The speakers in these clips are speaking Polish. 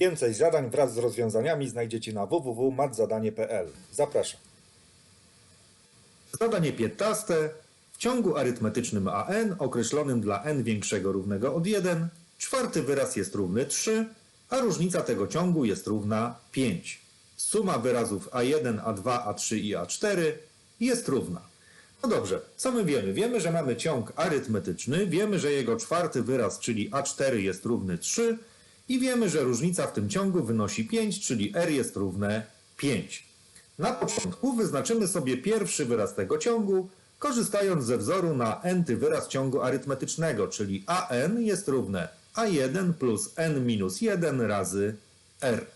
Więcej zadań wraz z rozwiązaniami znajdziecie na www.matzadanie.pl. Zapraszam. Zadanie 15. W ciągu arytmetycznym an określonym dla n większego równego od 1, czwarty wyraz jest równy 3, a różnica tego ciągu jest równa 5. Suma wyrazów a1, a2, a3 i a4 jest równa. No dobrze, co my wiemy? Wiemy, że mamy ciąg arytmetyczny, wiemy, że jego czwarty wyraz, czyli a4 jest równy 3 i wiemy, że różnica w tym ciągu wynosi 5, czyli r jest równe 5. Na początku wyznaczymy sobie pierwszy wyraz tego ciągu, korzystając ze wzoru na n-ty wyraz ciągu arytmetycznego, czyli an jest równe a1 plus n minus 1 razy r.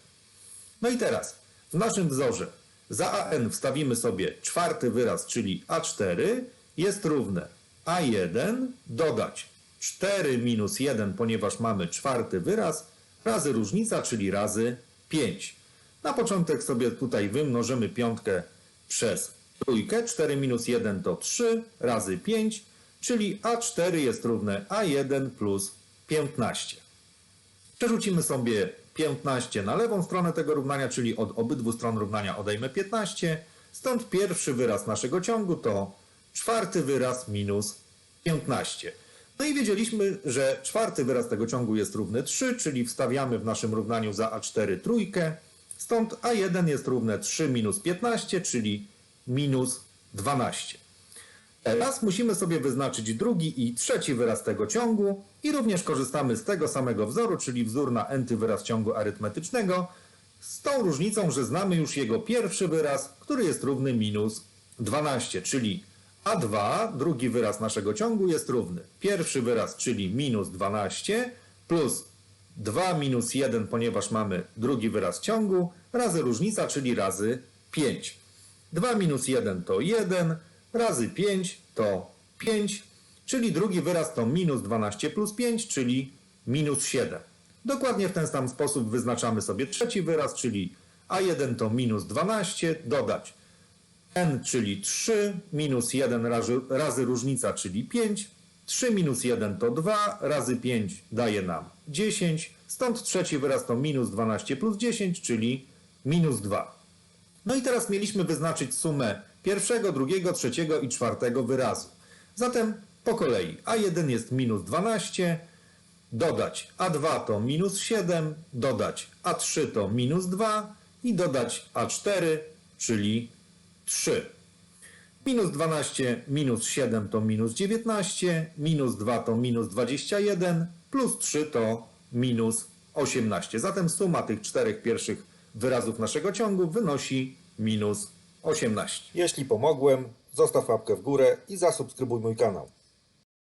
No i teraz w naszym wzorze za an wstawimy sobie czwarty wyraz, czyli a4 jest równe a1 dodać 4 minus 1, ponieważ mamy czwarty wyraz, razy różnica, czyli razy 5. Na początek sobie tutaj wymnożymy piątkę przez trójkę. 4 minus 1 to 3 razy 5, czyli A4 jest równe A1 plus 15. Przerzucimy sobie 15 na lewą stronę tego równania, czyli od obydwu stron równania odejmę 15. Stąd pierwszy wyraz naszego ciągu to czwarty wyraz minus 15. No i wiedzieliśmy, że czwarty wyraz tego ciągu jest równy 3, czyli wstawiamy w naszym równaniu za A4 trójkę. Stąd A1 jest równe 3 minus 15, czyli minus 12. Teraz musimy sobie wyznaczyć drugi i trzeci wyraz tego ciągu i również korzystamy z tego samego wzoru, czyli wzór na n-ty wyraz ciągu arytmetycznego, z tą różnicą, że znamy już jego pierwszy wyraz, który jest równy minus 12, czyli a2, drugi wyraz naszego ciągu jest równy. Pierwszy wyraz, czyli minus 12, plus 2 minus 1, ponieważ mamy drugi wyraz ciągu, razy różnica, czyli razy 5. 2 minus 1 to 1, razy 5 to 5, czyli drugi wyraz to minus 12 plus 5, czyli minus 7. Dokładnie w ten sam sposób wyznaczamy sobie trzeci wyraz, czyli a1 to minus 12, dodać n, czyli 3, minus 1 razy, razy różnica, czyli 5. 3 minus 1 to 2, razy 5 daje nam 10. Stąd trzeci wyraz to minus 12 plus 10, czyli minus 2. No i teraz mieliśmy wyznaczyć sumę pierwszego, drugiego, trzeciego i czwartego wyrazu. Zatem po kolei a1 jest minus 12, dodać a2 to minus 7, dodać a3 to minus 2 i dodać a4, czyli 3. Minus 12 minus 7 to minus 19, minus 2 to minus 21, plus 3 to minus 18. Zatem suma tych czterech pierwszych wyrazów naszego ciągu wynosi minus 18. Jeśli pomogłem, zostaw łapkę w górę i zasubskrybuj mój kanał.